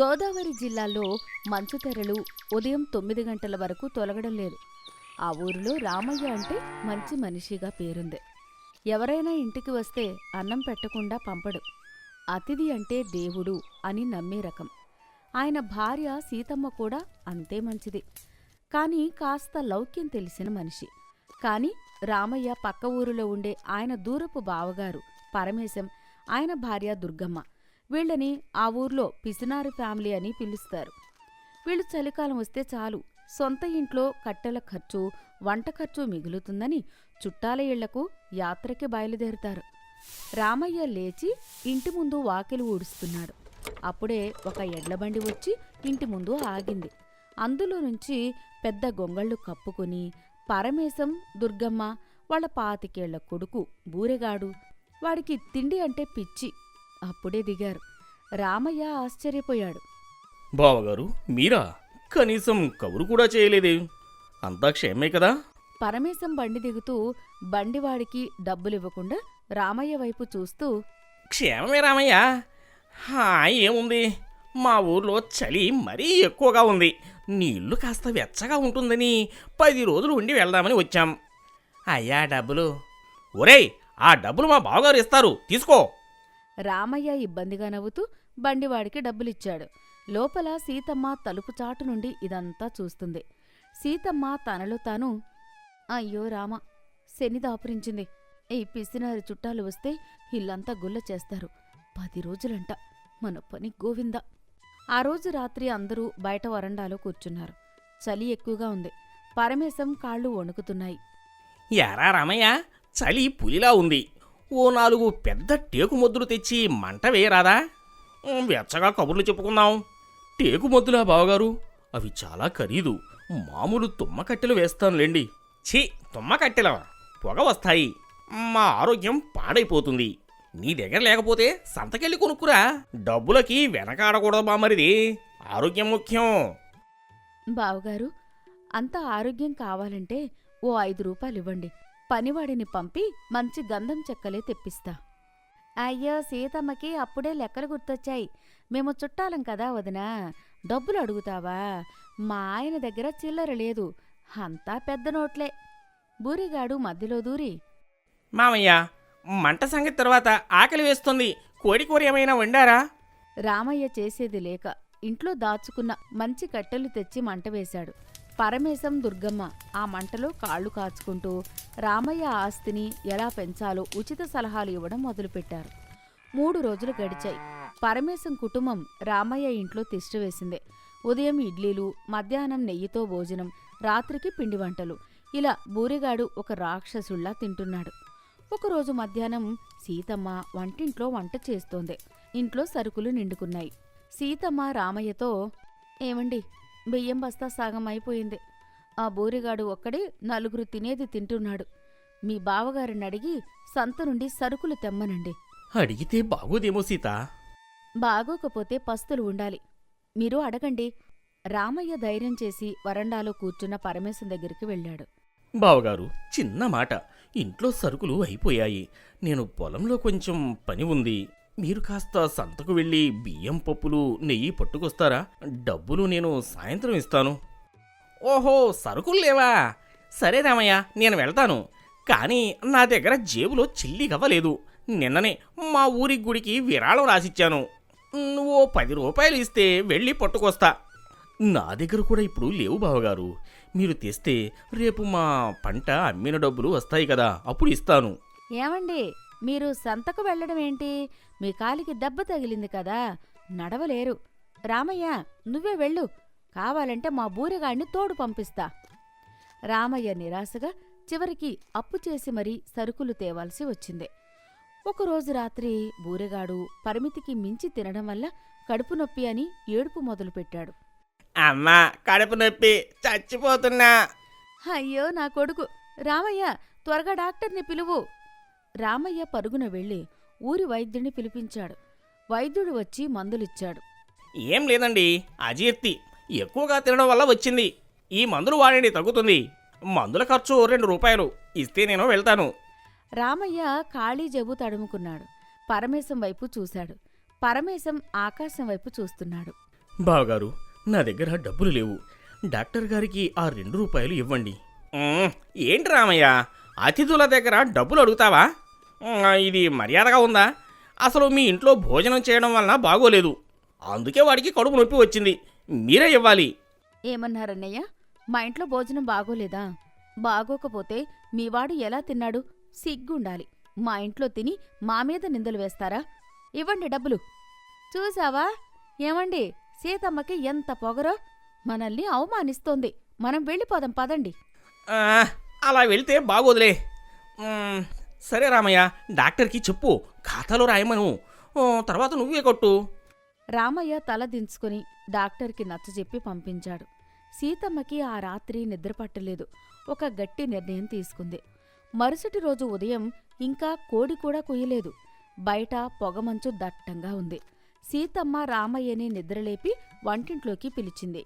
గోదావరి జిల్లాలో మంచు తెరలు ఉదయం తొమ్మిది గంటల వరకు తొలగడం లేదు. ఆ ఊరిలో రామయ్య అంటే మంచి మనిషిగా పేరుంది. ఎవరైనా ఇంటికి వస్తే అన్నం పెట్టకుండా పంపడు. అతిథి అంటే దేవుడు అని నమ్మే రకం. ఆయన భార్య సీతమ్మ కూడా అంతే మంచిది. కాని కాస్త లౌక్యం తెలిసిన మనిషి. కాని రామయ్య పక్క ఊరిలో ఉండే ఆయన దూరపు బావగారు పరమేశం ఆయన భార్య దుర్గమ్మ. వీళ్ళని ఆ ఊర్లో పిసినారి ఫ్యామిలీ అని పిలుస్తారు. వీళ్ళు చలికాలం వస్తే చాలు సొంత ఇంట్లో కట్టెల ఖర్చు వంట ఖర్చు మిగులుతుందని చుట్టాల ఇళ్ళకు యాత్రకి బయలుదేరుతారు. రామయ్య లేచి ఇంటి ముందు వాకిలి ఊడుస్తున్నాడు. అప్పుడే ఒక ఎడ్లబండి వచ్చి ఇంటి ముందు ఆగింది. అందులో నుంచి పెద్ద గొంగళ్ళు కప్పుకుని పరమేశం దుర్గమ్మ వాళ్ళ పాతికేళ్ళ కొడుకు బూరెగాడు వాడికి తిండి అంటే పిచ్చి అప్పుడే దిగారు. రామయ్య ఆశ్చర్యపోయాడు. బావగారు మీరా? కనీసం కబురు కూడా చేయలేదే. అంతా క్షేమే కదా? పరమేశం బండి దిగుతూ బండివాడికి డబ్బులివ్వకుండా రామయ్య వైపు చూస్తూ క్షేమమే రామయ్య. హా ఏముంది? మా ఊర్లో చలి మరీ ఎక్కువగా ఉంది. నీళ్ళు కాస్త వెచ్చగా ఉంటుందని పది రోజులు ఉండి వెళ్దామని వచ్చాం. అయ్యా డబ్బులు. ఒరేయ్ ఆ డబ్బులు మా బావగారు ఇస్తారు. తీసుకో. రామయ్య ఇబ్బందిగా నవ్వుతూ బండివాడికి డబ్బులిచ్చాడు. లోపల సీతమ్మ తలుపు చాటు నుండి ఇదంతా చూస్తుంది. సీతమ్మ తనలో తాను అయ్యో రామ శని దాపురించింది. ఈ పిసినారి చుట్టాలు వస్తే ఇల్లంతా గుల్ల చేస్తారు. పది రోజులంట మన పని గోవింద. ఆ రోజు రాత్రి అందరూ బయట వరండాలో కూర్చున్నారు. చలి ఎక్కువగా ఉంది. పరమేశం కాళ్ళు వణుకుతున్నాయి. ఎరా రామయ్య చలి పులిలా ఉంది. ఓ నాలుగు పెద్ద టేకు మొద్దులు తెచ్చి మంట వేయరాదా? వెచ్చగా కబుర్లు చెప్పుకుందాం. టేకు మొద్దులా బావగారు? అవి చాలా ఖరీదు. మామూలు తుమ్మ కట్టెలు వేస్తానులేండి. ఛీ తుమ్మకట్టెల పొగ వస్తాయి. మా ఆరోగ్యం పాడైపోతుంది. నీ దగ్గర లేకపోతే సంతకెళ్ళి కొనుక్కురా. డబ్బులకి వెనకాడకూడదు బామరిది ఆరోగ్యం ముఖ్యం. బావగారు అంత ఆరోగ్యం కావాలంటే ఓ ఐదు రూపాయలు ఇవ్వండి పనివాడిని పంపి మంచి గంధం చెక్కలే తెప్పిస్తా. అయ్యో సీతమ్మకి అప్పుడే లెక్కలు గుర్తొచ్చాయి. మేము చుట్టాలం కదా వదినా డబ్బులు అడుగుతావా? మా ఆయన దగ్గర చిల్లర లేదు అంతా పెద్ద నోట్లే. బూరిగాడు మధ్యలో దూరి మామయ్య మంట సంగతి తర్వాత ఆకలి వేస్తుంది. కోడి కూర ఏమైనా వండారా? రామయ్య చేసేది లేక ఇంట్లో దాచుకున్న మంచి కట్టెలు తెచ్చి మంట వేశాడు. పరమేశం దుర్గమ్మ ఆ మంటలో కాళ్ళు కాచుకుంటూ రామయ్య ఆస్తిని ఎలా పెంచాలో ఉచిత సలహాలు ఇవ్వడం మొదలుపెట్టారు. మూడు రోజులు గడిచాయి. పరమేశం కుటుంబం రామయ్య ఇంట్లో తిష్ట వేసిందే. ఉదయం ఇడ్లీలు మధ్యాహ్నం నెయ్యితో భోజనం రాత్రికి పిండి వంటలు. ఇలా బూరిగాడు ఒక రాక్షసుల్లా తింటున్నాడు. ఒకరోజు మధ్యాహ్నం సీతమ్మ వంటింట్లో వంట చేస్తోంది. ఇంట్లో సరుకులు నిండుకున్నాయి. సీతమ్మ రామయ్యతో ఏమండి బియ్యం బస్తా సగం అయిపోయింది. ఆ బూరిగాడు ఒక్కడే నలుగురు తినేది తింటున్నాడు. మీ బావగారిని అడిగి సంత నుండి సరుకులు తెమ్మనండి. అడిగితే బాగోదేమో సీత. బాగోకపోతే పస్తులు ఉండాలి. మీరు అడగండి. రామయ్య ధైర్యం చేసి వరండాలో కూర్చున్న పరమేశం దగ్గరికి వెళ్ళాడు. బావగారు చిన్న మాట. ఇంట్లో సరుకులు అయిపోయాయి. నేను పొలంలో కొంచెం పని ఉంది. మీరు కాస్త సంతకు వెళ్ళి బియ్యం పప్పులు నెయ్యి పట్టుకొస్తారా? డబ్బులు నేను సాయంత్రం ఇస్తాను. ఓహో సరుకులు లేవా? సరే రామయ్య నేను వెళ్తాను. కానీ నా దగ్గర జేబులో చిల్లి గవ్వలేదు నిన్ననే మా ఊరి గుడికి విరాళం రాసిచ్చాను. నువ్వు పది రూపాయలు ఇస్తే వెళ్ళి పట్టుకొస్తా. నా దగ్గర కూడా ఇప్పుడు లేవు బావగారు. మీరు తెస్తే రేపు మా పంట అమ్మిన డబ్బులు వస్తాయి కదా అప్పుడు ఇస్తాను. ఏమండి? మీరు సంతకు వెళ్ళడం ఏంటి? మీ కాలికి దెబ్బ తగిలింది కదా నడవలేరు. రామయ్య నువ్వే వెళ్ళు. కావాలంటే మా బూరెగాడిని తోడు పంపిస్తా. రామయ్య నిరాశగా చివరికి అప్పు చేసి మరీ సరుకులు తేవాల్సి వచ్చింది. ఒకరోజు రాత్రి బూరెగాడు పరిమితికి మించి తినడం వల్ల కడుపు నొప్పి అని ఏడుపు మొదలుపెట్టాడు. అమ్మా కడుపు నొప్పి చచ్చిపోతున్నా. అయ్యో నా కొడుకు. రామయ్య త్వరగా డాక్టర్ని పిలువు. రామయ్య పరుగున వెళ్ళి ఊరి వైద్యుని పిలిపించాడు. వైద్యుడు వచ్చి మందులిచ్చాడు. ఏం లేదండి అజీర్తి. ఎక్కువగా తినడం వల్ల వచ్చింది. ఈ మందులు వాడండి తగ్గుతుంది. మందుల ఖర్చు రెండు రూపాయలు. ఇస్తే నేను వెళ్తాను. రామయ్య ఖాళీ జబ్బు తడుముకున్నాడు. పరమేశం వైపు చూశాడు. పరమేశం ఆకాశం వైపు చూస్తున్నాడు. బావగారు నా దగ్గర డబ్బులు లేవు. డాక్టర్ గారికి ఆ రెండు రూపాయలు ఇవ్వండి. ఏంటి రామయ్య? అతిథుల దగ్గర డబ్బులు అడుగుతావా? ఇది మర్యాదగా ఉందా? అసలు మీ ఇంట్లో భోజనం చేయడం వలన బాగోలేదు. అందుకే వాడికి కడుపు నొప్పి వచ్చింది. మీరే ఇవ్వాలి. ఏమన్నారన్నయ్య? మా ఇంట్లో భోజనం బాగోలేదా? బాగోకపోతే మీవాడు ఎలా తిన్నాడు? సిగ్గుండాలి. మా ఇంట్లో తిని మా మీద నిందలు వేస్తారా? ఇవ్వండి డబ్బులు. చూసావా? ఏమండి? సీతమ్మకి ఎంత పొగరో? మనల్ని అవమానిస్తోంది. మనం వెళ్ళిపోదాం పదండి. అలా వెళ్తే బాగోదులే. సరే రామయ్య డాక్టర్కి చెప్పు. ఖాతాలో రాయమను. తర్వాత నువ్వే కొట్టు. రామయ్య తల దించుకుని డాక్టర్కి నచ్చజెప్పి పంపించాడు. సీతమ్మకి ఆ రాత్రి నిద్రపట్టలేదు ఒక గట్టి నిర్ణయం తీసుకుంది. మరుసటి రోజు ఉదయం ఇంకా కోడి కూడా కొయ్యలేదు. బయట పొగమంచు దట్టంగా ఉంది. సీతమ్మ రామయ్యని నిద్రలేపి వంటింట్లోకి పిలిచింది.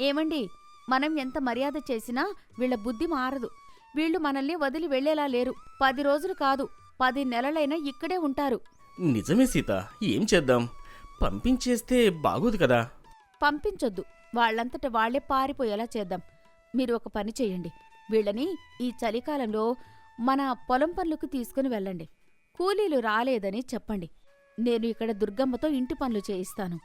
ఏమండి మనం ఎంత మర్యాద చేసినా వీళ్ళ బుద్ధి మారదు. వీళ్ళు మనల్ని వదిలి వెళ్ళేలా లేరు. పది రోజులు కాదు పది నెలలైనా ఇక్కడే ఉంటారు. నిజమే సీత ఏం చేద్దాం? పంపించేస్తే బాగోదు కదా. పంపించొద్దు. వాళ్ళంతట వాళ్ళే పారిపోయేలా చేద్దాం. మీరు ఒక పని చెయ్యండి వీళ్ళని ఈ చలికాలంలో మన పొలం పనులకు తీసుకుని వెళ్ళండి. కూలీలు రాలేదని చెప్పండి. నేను ఇక్కడ దుర్గమ్మతో ఇంటి పనులు చేయిస్తాను.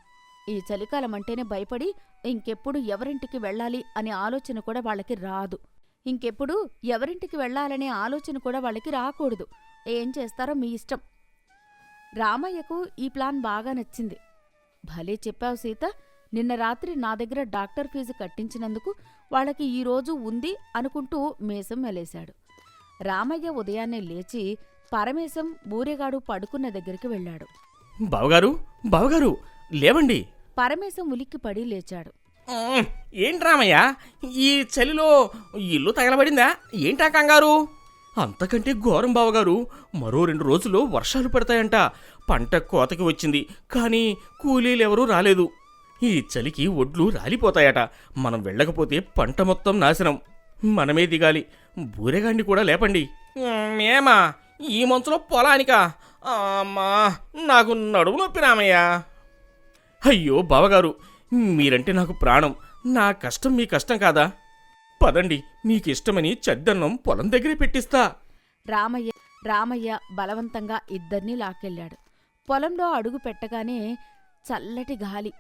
ఈ చలికాలం అంటేనే భయపడి ఇంకెప్పుడు ఎవరింటికి వెళ్ళాలి అనే ఆలోచన కూడా వాళ్ళకి రాదు. ఇంకెప్పుడు ఎవరింటికి వెళ్ళాలనే ఆలోచన కూడా వాళ్ళకి రాకూడదు. ఏం చేస్తారో మీ ఇష్టం. రామయ్యకు ఈ ప్లాన్ బాగా నచ్చింది. భలే చెప్పావు సీత. నిన్న రాత్రి నా దగ్గర డాక్టర్ ఫీజు కట్టించినందుకు వాళ్ళకి ఈ రోజు ఉంది అనుకుంటూ మేసం మెలేశాడు. రామయ్య ఉదయాన్నే లేచి పరమేశం బూరెగాడు పడుకున్న దగ్గరికి వెళ్ళాడు. బావగారు బావగారు లేవండి. పరమేశం ఉలిక్కిపడి లేచాడు. ఏంటి రామయ్య? ఈ చలిలో ఇల్లు తగలబడిందా? ఏంటా కంగారు? అంతకంటే ఘోరం బావగారు మరో రెండు రోజుల్లో వర్షాలు పడతాయంట. పంట కోతకి వచ్చింది కానీ కూలీలెవరూ రాలేదు. ఈ చలికి ఒడ్లు రాలిపోతాయట. మనం వెళ్ళకపోతే పంట మొత్తం నాశనం. మనమే దిగాలి. బూరెగాండి కూడా లేపండి. మేమా ఈ మంచులో పొలానికా? అమ్మా నాకు నడుము నొప్పి రామయ్య. అయ్యో బావగారు మీరంటే నాకు ప్రాణం. నా కష్టం మీ కష్టం కాదా? పదండి మీకిష్టమని చద్దన్నం పొలం దగ్గరే పెట్టిస్తా. రామయ్య రామయ్య బలవంతంగా ఇద్దర్నీ లాక్కెళ్ళాడు. పొలంలో అడుగు పెట్టగానే చల్లటి గాలి.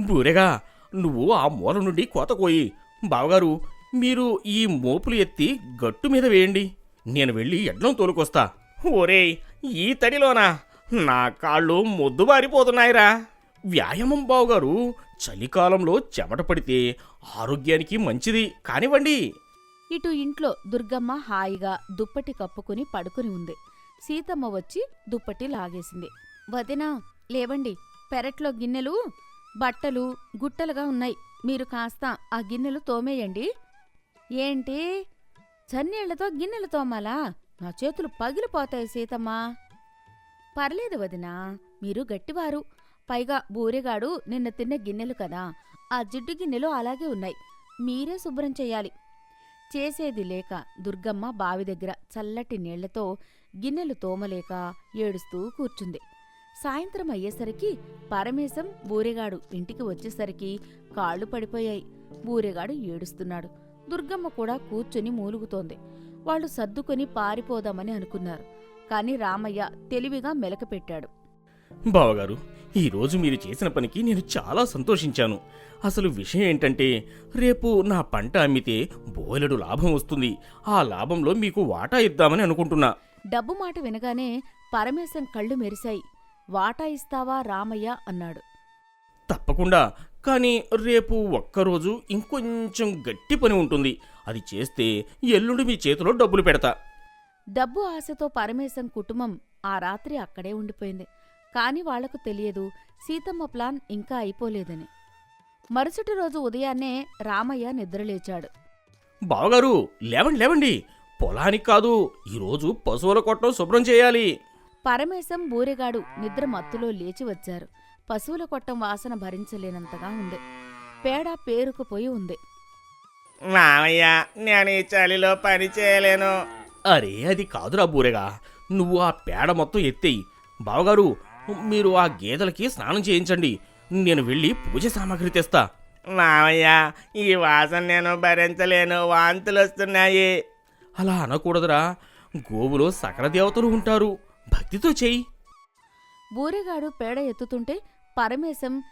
బూరెగా నువ్వు ఆ మూల నుండి కోత కోయి. బావగారు మీరు ఈ మోపులు ఎత్తి గట్టు మీద వేయండి. నేను వెళ్ళి ఎడ్లం తోలుకొస్తా. ఓరేయ్ ఈ తడిలోనా? నా కాళ్ళు మొద్దుబారిపోతున్నాయిరా. వ్యాయామం బావగారు. చలికాలంలో చెమట పడితే ఆరోగ్యానికి మంచిది. కానివ్వండి. ఇటు ఇంట్లో దుర్గమ్మ హాయిగా దుప్పటి కప్పుకుని పడుకుని ఉంది. సీతమ్మ వచ్చి దుప్పటి లాగేసింది. వదినా లేవండి. పెరట్లో గిన్నెలు బట్టలు గుట్టలుగా ఉన్నాయి. మీరు కాస్త ఆ గిన్నెలు తోమేయండి. ఏంటి? చన్నీళ్ళతో గిన్నెలు తోమాలా? నా చేతులు పగిలిపోతాయి సీతమ్మ. పర్లేదు వదినా మీరు గట్టివారు. పైగా బూరెగాడు నిన్న తిన్న గిన్నెలు కదా ఆ జిడ్డు గిన్నెలు అలాగే ఉన్నాయి. మీరే శుభ్రం చెయ్యాలి చేసేది లేక దుర్గమ్మ బావి దగ్గర చల్లటి నీళ్ళతో గిన్నెలు తోమలేక ఏడుస్తూ కూర్చుంది. సాయంత్రం అయ్యేసరికి పరమేశం బూరెగాడు ఇంటికి వచ్చేసరికి కాళ్ళు పడిపోయాయి. బూరెగాడు ఏడుస్తున్నాడు. దుర్గమ్మ కూడా కూర్చుని మూలుగుతోంది. వాళ్ళు సర్దుకొని పారిపోదామని అనుకున్నారు. కాని రామయ్య తెలివిగా మెలకపెట్టాడు బావగారు ఈరోజు మీరు చేసిన పనికి నేను చాలా సంతోషించాను. అసలు విషయం ఏంటంటే రేపు నా పంట అమ్మితే బోలెడు లాభం వస్తుంది. ఆ లాభంలో మీకు వాటా ఇద్దామని అనుకుంటున్నా. డబ్బు మాట వినగానే పరమేశం కళ్ళు మెరిశాయి. వాటా ఇస్తావా రామయ్య? అన్నాడు. తప్పకుండా కానీ రేపు ఒక్కరోజు ఇంకొంచెం గట్టి పని ఉంటుంది. అది చేస్తే ఎల్లుండి మీ చేతిలో డబ్బులు పెడతా. డబ్బు ఆశతో పరమేశం కుటుంబం ఆ రాత్రి అక్కడే ఉండిపోయింది. కాని వాళ్ళకు తెలియదు. సీతమ్మ ప్లాన్ ఇంకా అయిపోలేదని. మరుసటి రోజు ఉదయాన్నే రామయ్య నిద్రలేచాడు. బావగారు లేవండి లేవండి. పొలానికి కాదు ఈరోజు పశువుల కొట్టం శుభ్రం చేయాలి. పరమేశం బూరెగాడు నిద్ర మత్తులో లేచి వచ్చారు. పశువుల కొట్టం వాసన భరించలేనంతగా ఉంది. పేడ పేరుకుపోయి ఉంది. మామయ్య నేను ఈ చలిలో పని చేయలేను. అరే అది కాదురా బూరెగా. నువ్వు ఆ పేడ మొత్తం ఎత్తేయి. బావగారు మీరు ఆ గేదెలకి స్నానం చేయించండి. నేను వెళ్ళి పూజ సామాగ్రి తెస్తా. మామయ్య ఈ వాసన నేను భరించలేను. వాంతులు వస్తున్నాయి. అలా అనకూడదురా. గోవులో సకల దేవతలు ఉంటారు. భక్తితో చెయ్యి బూరెగాడు పేడ ఎత్తుతుంటే పరమేశం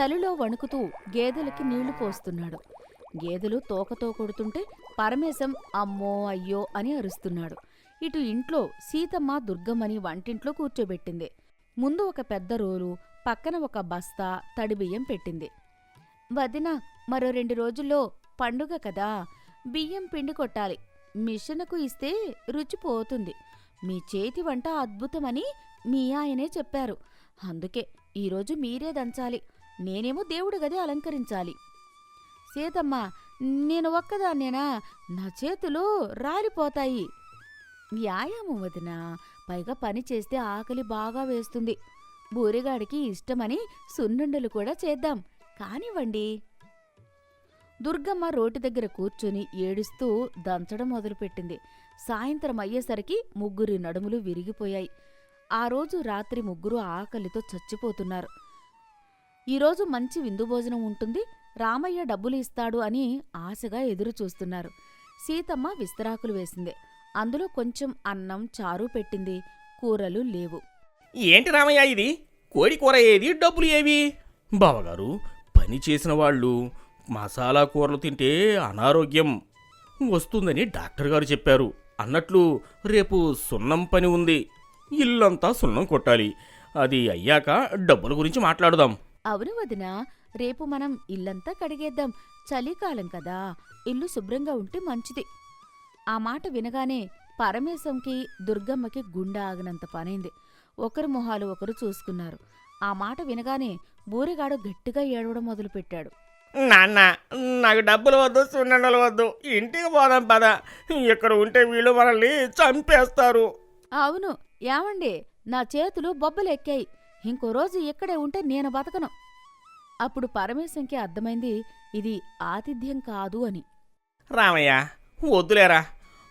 చలిలో వణుకుతూ గేదెలకి నీళ్ళు పోస్తున్నాడు. గేదెలు తోకతో కొడుతుంటే పరమేశం అమ్మో అయ్యో అని అరుస్తున్నాడు. ఇటు ఇంట్లో సీతమ్మ దుర్గమ్మని వంటింట్లో కూర్చోబెట్టింది. ముందు ఒక పెద్ద రోలు పక్కన ఒక బస్తా తడిబియ్యం పెట్టింది. వదిన మరో రెండు రోజుల్లో పండుగ కదా బియ్యం పిండి కొట్టాలి. మిషన్కు ఇస్తే రుచి పోతుంది. మీ చేతి వంట అద్భుతమని మీ ఆయనే చెప్పారు. అందుకే ఈరోజు మీరే దంచాలి. నేనేమో దేవుడి గది అలంకరించాలి. సీతమ్మ నేను ఒక్కదాన్నేనా? నా చేతులు రాలిపోతాయి. వ్యాయామం వదినా పైగా పని చేస్తే ఆకలి బాగా వేస్తుంది. బూరిగాడికి ఇష్టమని సున్నుండలు కూడా చేద్దాం. కానివ్వండి. దుర్గమ్మ రోటి దగ్గర కూర్చుని ఏడుస్తూ దంచడం మొదలుపెట్టింది. సాయంత్రం అయ్యేసరికి ముగ్గురి నడుములు విరిగిపోయాయి. ఆ రోజు రాత్రి ముగ్గురు ఆకలితో చచ్చిపోతున్నారు. ఈరోజు మంచి విందు భోజనం ఉంటుంది. రామయ్య డబ్బులు ఇస్తాడు అని ఆశగా ఎదురు చూస్తున్నారు సీతమ్మ విస్తరాకులు వేసింది. అందులో కొంచెం అన్నం చారు పెట్టింది. కూరలు లేవు. ఏంటి రామయ్య ఇది? కోడి కూర ఏది? డబ్బులు ఏవి? బావగారు పని చేసిన వాళ్ళు మసాలా కూరలు తింటే అనారోగ్యం. వస్తుందని డాక్టర్ గారు చెప్పారు. అన్నట్లు రేపు సున్నం పని ఉంది. ఇల్లంతా సున్నం కొట్టాలి. అది అయ్యాక డబ్బుల గురించి మాట్లాడదాం. అవును వదినా రేపు మనం ఇల్లంతా కడిగేద్దాం. చలికాలం కదా. ఇల్లు శుభ్రంగా ఉంటే మంచిది. ఆ మాట వినగానే పరమేశంకి దుర్గమ్మకి గుండె ఆగినంత పనైంది. ఒకరి మొహాలు ఒకరు చూసుకున్నారు. ఆ మాట వినగానే బూరిగాడు గట్టిగా ఏడవడం మొదలుపెట్టాడు. నాన్న నాకు డబ్బులు వద్దు సున్నుండలు వద్దు. ఇంటికి పోదాం పద. ఇక్కడ ఉంటే వీళ్ళు మనల్ని చంపేస్తారు. అవును ఏమండి? నా చేతులు బొబ్బలెక్కాయి. ఇంకో రోజు ఇక్కడే ఉంటే నేను బతకను. అప్పుడు పరమేశంకి అర్థమైంది ఇది ఆతిథ్యం కాదు అని. రామయ్య వద్దులేరా.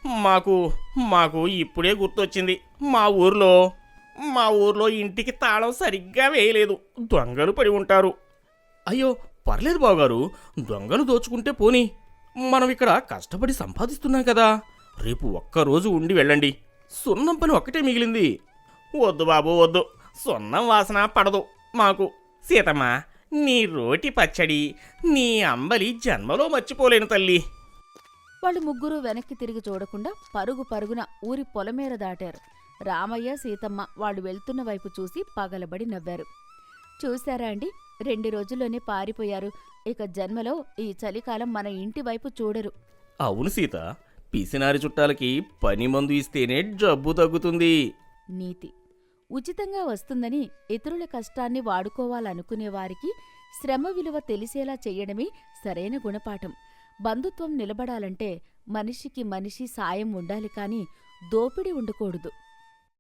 మాకు మాకు ఇప్పుడే గుర్తొచ్చింది. మా ఊర్లో మా ఊర్లో ఇంటికి తాళం సరిగ్గా వేయలేదు. దొంగలు పడి ఉంటారు. అయ్యో పర్లేదు బావగారు. దొంగలు దోచుకుంటే పోనీ. మనం ఇక్కడ కష్టపడి సంపాదిస్తున్నాం కదా. రేపు ఒక్కరోజు ఉండి వెళ్ళండి. సున్నం పని ఒక్కటే మిగిలింది. వద్దు బాబు వద్దు. సున్నం వాసన పడదు మాకు. సీతమ్మ నీ రోటి పచ్చడి నీ అంబలి జన్మలో మర్చిపోలేను తల్లి. వాళ్ళు ముగ్గురు వెనక్కి తిరిగి చూడకుండా పరుగు పరుగున ఊరి పొలమేర దాటారు. రామయ్య సీతమ్మ వాళ్ళు వెళ్తున్న వైపు చూసి పగలబడి నవ్వారు. చూశారా అండి? రెండు రోజుల్లోనే పారిపోయారు. ఇక జన్మలో ఈ చలికాలం మన ఇంటి వైపు చూడరు. అవును సీత. పిసినారి చుట్టాలకి పని మందు ఇస్తేనే జబ్బు తగ్గుతుంది. నీతి. ఉచితంగా వస్తుందని ఇతరుల కష్టాన్ని వాడుకోవాలనుకునే వారికి శ్రమ విలువ తెలిసేలా చెయ్యడమే సరైన గుణపాఠం. బంధుత్వం నిలబడాలంటే మనిషికి మనిషి సాయం ఉండాలి కాని దోపిడీ ఉండకూడదు.